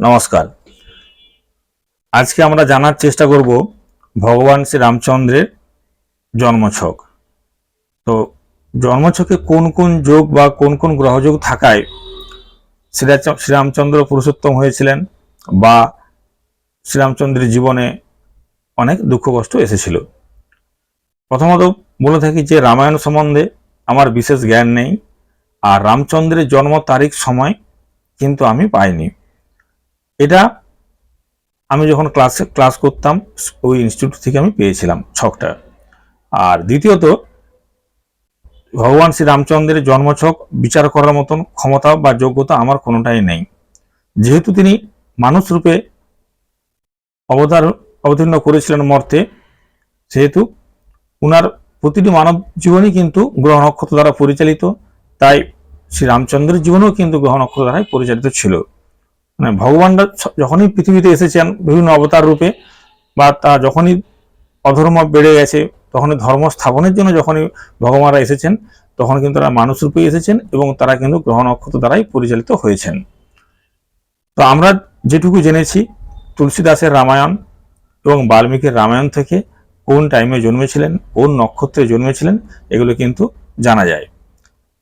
নমস্কার। আজকে আমরা জানার চেষ্টা করব ভগবান শ্রী রামচন্দ্রের জন্মছক। তো জন্মছকে কোন কোন যোগ বা কোন কোন গ্রহযোগ থাকায় শ্রীরামচন্দ্র পুরুষোত্তম হয়েছিলেন বা শ্রীরামচন্দ্রের জীবনে অনেক দুঃখ কষ্ট এসেছিল। প্রথমত বলে থাকি যে রামায়ণ সম্বন্ধে আমার বিশেষ জ্ঞান নেই। আর রামচন্দ্রের জন্ম তারিখ সময় কিন্তু আমি পাইনি। এটা আমি যখন ক্লাসে ক্লাস করতাম, ওই ইনস্টিটিউট থেকে আমি পেয়েছিলাম ছকটা। আর দ্বিতীয়ত, ভগবান শ্রী রামচন্দ্রের জন্মছক বিচার করার মতন ক্ষমতা বা যোগ্যতা আমার কোনোটাই নেই। যেহেতু তিনি মানুষ রূপে অবতার অবতীর্ণ করেছিলেন মর্তে, সেহেতু উনার প্রতিটি মানব জীবনই কিন্তু গ্রহ নক্ষত্র দ্বারা পরিচালিত, তাই শ্রী রামচন্দ্রের জীবনও কিন্তু গ্রহ নক্ষত্র দ্বারাই পরিচালিত ছিল। মানে ভগবানরা যখনই পৃথিবীতে এসেছেন, বিভিন্ন অবতার রূপে, বা তা যখনই অধর্ম বেড়ে গেছে, তখনই ধর্ম স্থাপনের জন্য যখনই ভগবানরা এসেছেন, তখন কিন্তু তারা মানুষ রূপে এসেছেন এবং তারা কিন্তু গ্রহ নক্ষত্র দ্বারাই পরিচালিত হয়েছেন। তো আমরা যেটুকু জেনেছি, তুলসীদাসের রামায়ণ এবং বাল্মীকির রামায়ণ থেকে কোন টাইমে জন্মেছিলেন, কোন নক্ষত্রে জন্মেছিলেন, এগুলো কিন্তু জানা যায়।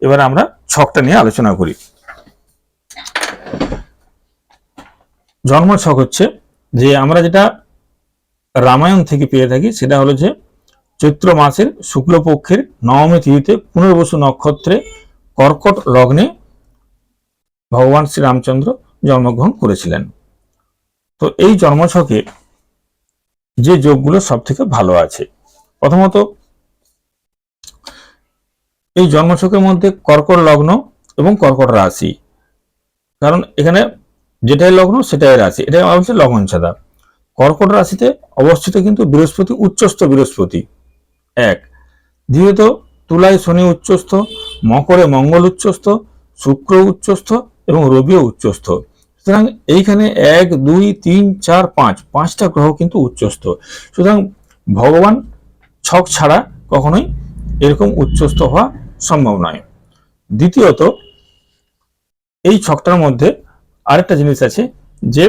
এবার আমরা ছকটা নিয়ে আলোচনা করি। জন্ম ছক হচ্ছে যে আমরা যেটা রামায়ণ থেকে পেয়ে থাকি সেটা হলো যে চৈত্র মাসের শুক্লপক্ষের নবমী তিথিতে পুনর্বসু নক্ষত্রে কর্কট লগ্নে ভগবান শ্রীরামচন্দ্র জন্মগ্রহণ করেছিলেন। তো এই জন্মছকে যে যোগগুলো সব থেকে ভালো আছে। প্রথমত এই জন্মছকের মধ্যে কর্কট লগ্ন এবং কর্কট রাশি। কারণ এখানে যেটাই লগ্ন, সেটাই রাশি। এটাই হচ্ছে লগ্ন ছাদা। কর্কট রাশিতে অবস্থিত কিন্তু বৃহস্পতি, উচ্চস্থ বৃহস্পতি। এক। দ্বিতীয়ত তুলায় শনি উচ্চস্থ, মকরে মঙ্গল উচ্চস্থ, শুক্র উচ্চস্থ এবং রবিও উচ্চস্থ। সুতরাং এইখানে এক, দুই, তিন, চার, পাঁচ, পাঁচটা গ্রহ কিন্তু উচ্চস্থ। সুতরাং ভগবান ছক ছাড়া কখনোই এরকম উচ্চস্থ হওয়া সম্ভব নয়। দ্বিতীয়ত, এই ছকটার মধ্যে আরেকটা জিনিস আছে যে,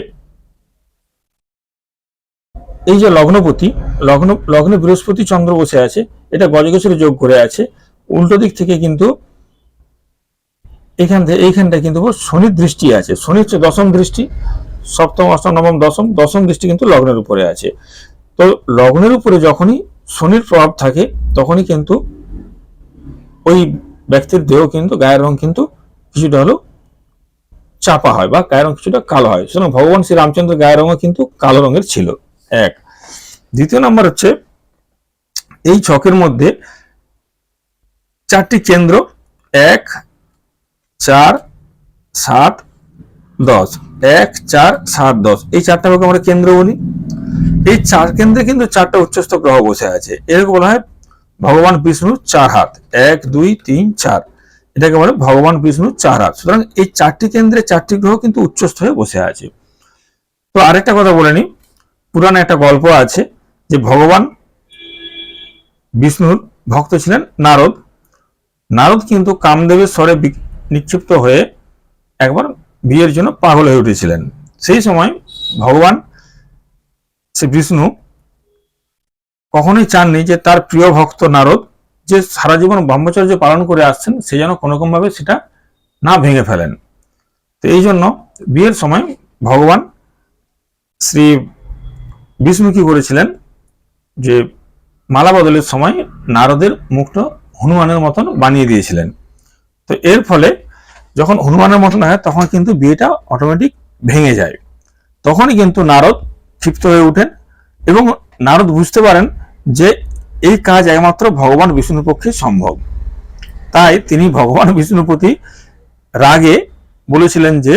এই যে লগ্নপতি, লগ্ন, লগ্নে বৃহস্পতি চন্দ্র বসে আছে, এটা গজগোচরে যোগ করে আছে, উল্টো দিক থেকে কিন্তু এখান থেকে এইখানটা কিন্তু শনির দৃষ্টি আছে। শনি হচ্ছে দশম দৃষ্টি, সপ্তম, অষ্টম, নবম, দশম দশম দৃষ্টি কিন্তু লগ্নের উপরে আছে। তো লগ্নের উপরে যখনই শনির প্রভাব থাকে, তখনই কিন্তু ওই ব্যক্তির দেহ কিন্তু, গায়ের রং কিন্তু কিছুটা হলেও চাপা হয় বা গায়ের রং কিছুটা কালো হয়। সুতরাং ভগবান শ্রী রামচন্দ্র গায়ের রঙও কিন্তু কালো রঙের ছিল। এক। দ্বিতীয় নাম্বার হচ্ছে, এই ছকের মধ্যে চারটি কেন্দ্র, এক, চার, সাত, দশ। এক, চার, সাত, দশ। এই চারটা আমরা কেন্দ্র বলি। এই চার কেন্দ্রে কিন্তু চারটা উচ্চস্থ গ্রহ বসে আছে। এরকম বলা হয় ভগবান বিষ্ণুর চার হাত। এক, দুই, তিন, চার। এটাকে বলে ভগবান বিষ্ণুর চার হাত। সুতরাং এই চারটি কেন্দ্রে চারটি গ্রহ কিন্তু উচ্চস্থ হয়ে বসে আছে। তো আরেকটা কথা বলে নি পুরাণে একটা গল্প আছে যে ভগবান বিষ্ণুর ভক্ত ছিলেন নারদ। নারদ কিন্তু কামদেবের স্বরে নিক্ষিপ্ত হয়ে একবার বিয়ের জন্য পাগল হয়ে উঠেছিলেন। সেই সময় ভগবান শ্রী বিষ্ণু কখনোই চাননি যে তার প্রিয় ভক্ত নারদ যে সারা জীবন ব্রহ্মচর্য পালন করে আসছেন, সে যেন কোনোরকম ভাবে সেটা না ভেঙে ফেলেন। তো এই জন্য বিয়ের সময় ভগবান শ্রী বিষ্ণু করেছিলেন যে মালা বদলের সময় নারদের মুখটা হনুমানের মতন বানিয়ে দিয়েছিলেন। তো এর ফলে যখন হনুমানের মতন হয়, তখন কিন্তু বিয়েটা অটোমেটিক ভেঙে যায়। তখনই কিন্তু নারদ ক্ষিপ্ত হয়ে ওঠেন এবং নারদ বুঝতে পারেন যে এই কাজ একমাত্র ভগবান বিষ্ণুর পক্ষে সম্ভব। তাই তিনি ভগবান বিষ্ণুর প্রতি রাগে বলেছিলেন যে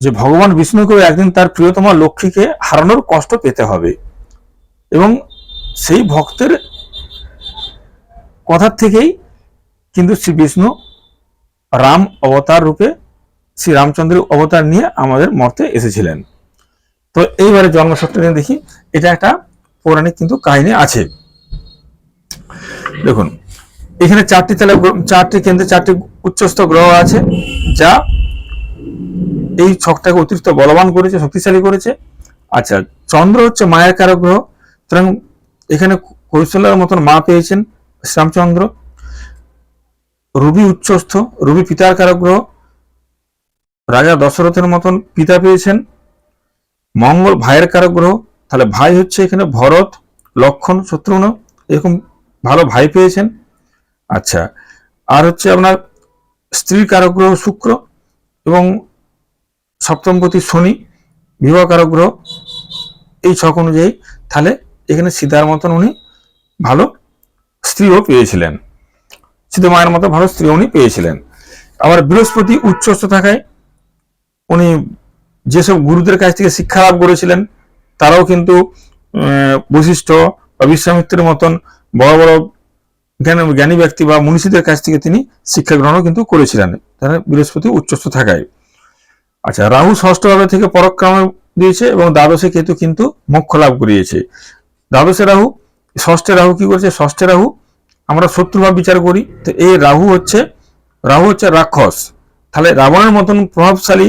যে ভগবান বিষ্ণুকেও একদিন তার প্রিয়তমা লক্ষ্মীকে হারানোর কষ্ট পেতে হবে। এবং সেই ভক্তের কথার থেকেই কিন্তু শ্রী বিষ্ণু রাম অবতার রূপে শ্রী রামচন্দ্রের অবতার নিয়ে আমাদের মর্তে এসেছিলেন। তো এইবারে জন্মসূত্র দেখি, এটা একটা পৌরাণিক কিন্তু কাহিনী আছে। দেখুন, এখানে চারটি তালে চারটি কেন্দ্রে চারটি উচ্চস্থ গ্রহ আছে, যা এই ছকটাকে অতিরিক্ত বলবান করেছে, শক্তিশালী করেছে। আচ্ছা চন্দ্র হচ্ছে মায়ের কারক গ্রহ, সুতরাং এখানে কৌশলের মতন মা পেয়েছেন শ্রীরামচন্দ্র। রবি উচ্চস্থ, রবি পিতার কারক গ্রহ, রাজা দশরথের মতন পিতা পেয়েছেন। মঙ্গল ভাইয়ের কারক গ্রহ তাহলে ভাই হচ্ছে এখানে ভরত, লক্ষণ, শত্রুঘ্ন, এরকম ভালো ভাই পেয়েছেন। আচ্ছা আর হচ্ছে আপনার স্ত্রীর কারগ্রহ শুক্র এবং সপ্তমপতি শনি, বিবাহ কারক গ্রহ এই ছক অনুযায়ী তাহলে এখানে সীতার মতন উনি ভালো স্ত্রীও পেয়েছিলেন। সীতা মায়ের মতো ভালো স্ত্রী উনি পেয়েছিলেন। আবার বৃহস্পতি উচ্চস্থ থাকায় উনি যেসব গুরুদের কাছ থেকে শিক্ষা লাভ করেছিলেন তারাও কিন্তু বশিষ্ঠ বা বিশ্বামিত্রের মতন বড় বড় জ্ঞান, জ্ঞানী ব্যক্তি বা মনীষীদের কাছ থেকে তিনি শিক্ষা গ্রহণও কিন্তু করেছিলেন। তারা বৃহস্পতি উচ্চস্থ থাকায়। আচ্ছা রাহু ষষ্ঠ ভাবে থেকে পরক্রম দিয়েছে এবং দ্বাদশে কেতু কিন্তু মোক্ষ লাভ করিয়েছে। দ্বাদশে রাহু, ষষ্ঠে রাহু কি করেছে? ষষ্ঠে রাহু আমরা শত্রুভাব বিচার করি। তো এই রাহু হচ্ছে রাহু হচ্ছে রাক্ষস। তাহলে রাবণের মতন প্রভাবশালী,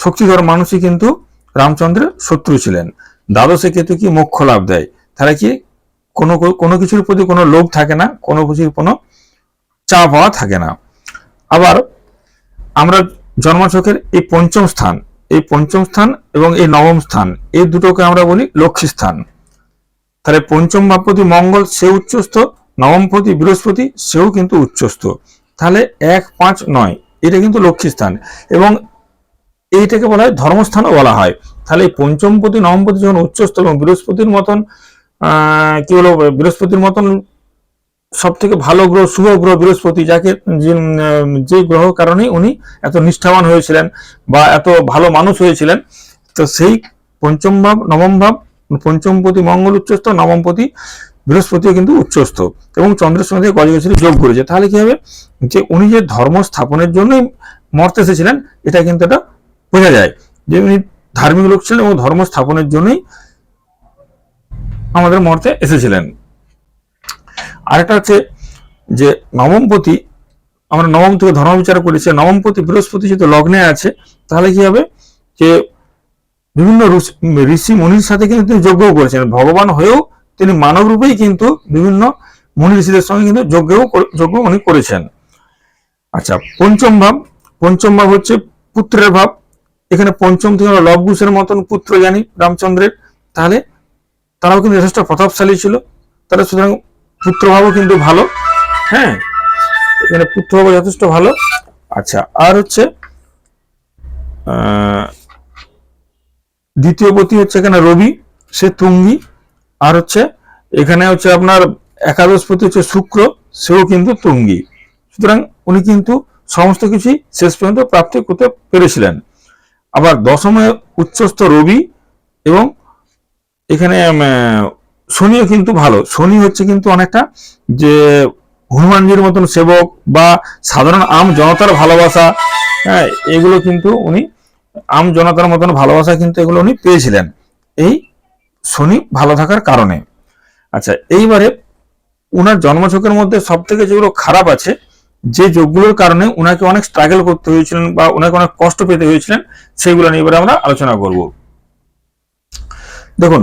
শক্তিধর মানুষই কিন্তু রামচন্দ্রের শত্রু ছিলেন। দ্বাদশে কেতু কি মোক্ষ লাভ দেয়? তাহলে কি কোনো কোনো কিছুর প্রতি কোনো লোভ থাকে না? কোনো কিছুর কোনো চা পাওয়া থাকে না। আবার আমরা জন্মছকের এই পঞ্চম স্থান, এই পঞ্চম স্থান এবং এই নবম স্থান, এই দুটোকে আমরা বলি লক্ষ্মী স্থান। তাহলে পঞ্চম ভাবপতি মঙ্গল সে উচ্চস্থ নবমপতি বৃহস্পতি সেও কিন্তু উচ্চস্থ। তাহলে এক পাঁচ নয়, এটা কিন্তু লক্ষ্মী স্থান। এবং এইটাকে বলা হয় ধর্মস্থানও বলা হয়। তাহলে এই পঞ্চমপতি, নবমপতি যখন উচ্চস্থ এবং বৃহস্পতির মতন কি বলব, বৃহস্পতির মতন সব থেকে ভালো গ্রহ, শুভ গ্রহ বৃহস্পতি, যাকে যে গ্রহ কারণে উনি এত নিষ্ঠাবান হয়েছিলেন বা এত ভালো মানুষ হয়েছিলেন, তো সেই পঞ্চম ভাব, নবম ভাব, পঞ্চমপতি মঙ্গল উচ্চস্থ নবমপতি বৃহস্পতিও কিন্তু উচ্চস্থ এবং চন্দ্রের সঙ্গে গজগেশ্বরী যোগ করেছে। তাহলে কি হবে? যে উনি যে ধর্ম স্থাপনের জন্যই মর্তে এসেছিলেন, এটা কিন্তু এটা বোঝা যায় যে উনি ধার্মিক লোক ছিলেন এবং ধর্ম স্থাপনের জন্যই আমাদের মর্তে এসেছিলেন। আরেকটা হচ্ছে যে নবমপতি, আমরা নবম থেকে ধর্ম বিচার করেছি, নবমপতি বৃহস্পতি যদি লগ্নে আছে, তাহলে কি হবে? যে বিভিন্ন ঋষি- মুনির সাথে কিন্তু তিনি যজ্ঞ করেছেন। ভগবান হয়েও তিনি মানব রূপেই কিন্তু বিভিন্ন মুনি ঋষিদের সঙ্গে কিন্তু যজ্ঞও যজ্ঞ উনি করেছেন। আচ্ছা পঞ্চম ভাব পঞ্চম ভাব হচ্ছে পুত্রের ভাব। এখানে পঞ্চম থেকে আমরা লবকুশের মতন পুত্র জানি রামচন্দ্রের। তাহলে তারাও কিন্তু যথেষ্ট প্রতাপশালী ছিল। তাহলে সুতরাং পুত্রভাবও কিন্তু ভালো। হ্যাঁ এখানে পুত্রভাব যথেষ্ট ভালো। আচ্ছা আর হচ্ছে দ্বিতীয় পতি হচ্ছে এখানে রবি, সে তুঙ্গি। আর হচ্ছে, এখানে হচ্ছে আপনার একাদশপতি হচ্ছে শুক্র, সেও কিন্তু তুঙ্গি। সুতরাং উনি কিন্তু সমস্ত কিছুই শেষ পর্যন্ত প্রাপ্তি করতে পেরেছিলেন। আবার দশমে উচ্চস্থ রবি এবং এখানে শনিও কিন্তু ভালো। শনি হচ্ছে কিন্তু অনেকটা যে হনুমানজির মতন সেবক বা সাধারণ আম জনতার ভালোবাসা হ্যাঁ এগুলো কিন্তু উনি আম জনতার মতন ভালোবাসা কিন্তু এগুলো উনি পেয়েছিলেন। এই শনি ভালো থাকার কারণে। আচ্ছা এইবারে উনার জন্মছকের মধ্যে সব থেকে যেগুলো খারাপ আছে যে যোগগুলোর কারণে উনাকে অনেক স্ট্রাগল করতে হয়েছিলেন বা উনাকে অনেক কষ্ট পেতে হয়েছিলেন, সেগুলো নিয়ে এবারে আমরা আলোচনা করব। দেখুন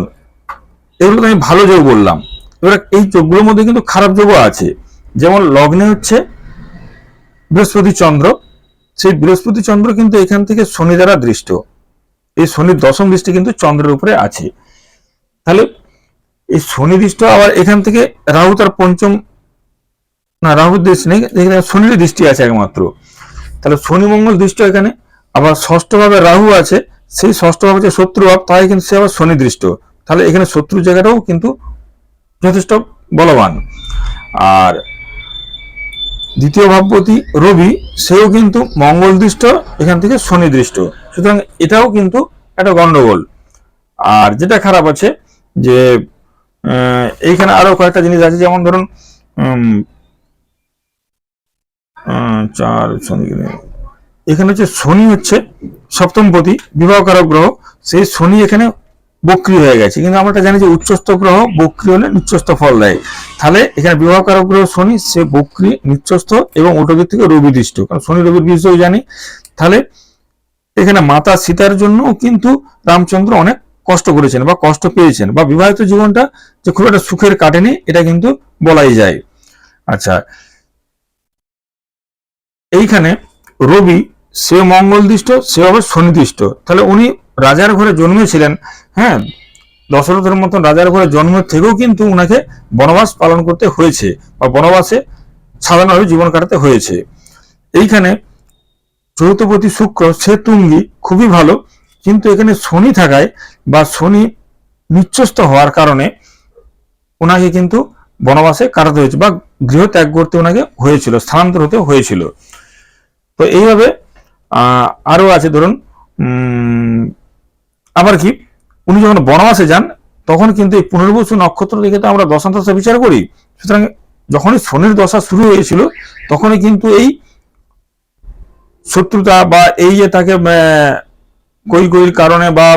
এগুলো আমি ভালো যোগ বললাম। এবার এই যোগগুলোর মধ্যে কিন্তু খারাপ যোগও আছে। যেমন লগ্নে হচ্ছে বৃহস্পতি চন্দ্র। সেই বৃহস্পতি চন্দ্র কিন্তু এখান থেকে শনি দ্বারা দৃষ্ট। এই শনির দশম দৃষ্টি কিন্তু চন্দ্রের উপরে আছে। তাহলে এই শনি দৃষ্ট আবার এখান থেকে রাহু তার পঞ্চম না, রাহুর দৃষ্টি নেই এখানে শনির দৃষ্টি আছে একমাত্র। তাহলে শনি মঙ্গল দৃষ্ট এখানে, আবার ষষ্ঠ ভাবে রাহু আছে, সেই ষষ্ঠ ভাবে যে শত্রু ভাব, তাই কিন্তু সে আবার শনি দৃষ্ট। তাহলে এখানে শত্রু জায়গাটাও কিন্তু যথেষ্ট বলবান। আর দ্বিতীয় ভাবপতি রবি, সেও কিন্তু মঙ্গল দৃষ্ট, এখান থেকে শনি দৃষ্ট। সুতরাং এটাও কিন্তু একটা গন্ডগোল। আর যেটা খারাপ আছে যে এইখানে আরও কয়েকটা জিনিস আছে, যেমন ধরুন চার শনি এখানে হচ্ছে শনি হচ্ছে সপ্তমপতি বিবাহকারক গ্রহ, সেই শনি এখানে বক্রি হয়ে গেছে। কিন্তু আমরা জানি যে উচ্চস্থ গ্রহ বক্রি হলে নিচ্চস্থ ফল দেয়। তাহলে এখানে বিবাহকারক গ্রহ শনি, সে বক্রি, নিচ্চস্থ এবং ওটা থেকে রবি দৃষ্ট কারণ শনি রবির বিষয় জানি। তাহলে এখানে মাতা সীতার জন্য কিন্তু রামচন্দ্র অনেক কষ্ট করেছেন বা কষ্ট পেয়েছেন বা বিবাহিত জীবনটা যে খুব একটা সুখের কাটেনি, এটা কিন্তু বলাই যায়। আচ্ছা এইখানে রবি সে মঙ্গলদিষ্ট, সে হবে শনিদিষ্ট। তাহলে উনি রাজার ঘরে জন্মেছিলেন হ্যাঁ? দশরথের মতন রাজার ঘরে জন্মের থেকেও কিন্তু উনাকে বনবাস পালন করতে হয়েছে বা বনবাসে সাধারণভাবে জীবন কাটাতে হয়েছে। এইখানে চতুর্থপতি শুক্র সে তুঙ্গি খুবই ভালো। কিন্তু এখানে শনি থাকায় বা শনি নিচ্ছস্ত হওয়ার কারণে ওনাকে কিন্তু বনবাসে কাটাতে হয়েছে বা গৃহ ত্যাগ করতে ওনাকে হয়েছিল, স্থানান্তর হতে হয়েছিল। তো এইভাবে আহ, আরও আছে ধরুন আবার কি উনি যখন বনবাসে যান তখন কিন্তু এই পুনর্বসু নক্ষত্র দেখে তো আমরা দশান্তশা বিচার করি। সুতরাং যখনই শনির দশা শুরু হয়েছিল তখনই কিন্তু এই শত্রুতা বা এই যে তাকে কইর কারণে বা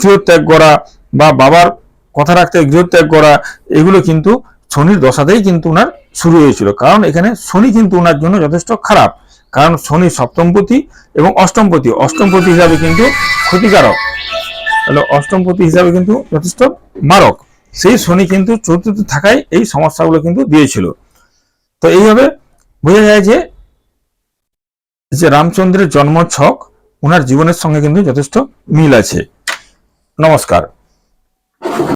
গৃহত্যাগ করা বা বাবার কথা রাখতে গৃহত্যাগ করা এগুলো কিন্তু শনির দশাতেই কিন্তু উনার শুরু হয়েছিল। কারণ এখানে শনি কিন্তু উনার জন্য যথেষ্ট খারাপ। কারণ শনি সপ্তমপতি এবং অষ্টমপতি অষ্টমপতি হিসাবে কিন্তু ক্ষতিকারক। তাহলে অষ্টমপতি হিসাবে কিন্তু যথেষ্ট মারক। সেই শনি কিন্তু চতুর্থ থাকায় এই সমস্যাগুলো কিন্তু দিয়েছিল। তো এইভাবে বোঝা যায় যে যে রামচন্দ্রের জন্ম ছক ওনার জীবনের সঙ্গে কিন্তু যথেষ্ট মিল আছে। নমস্কার।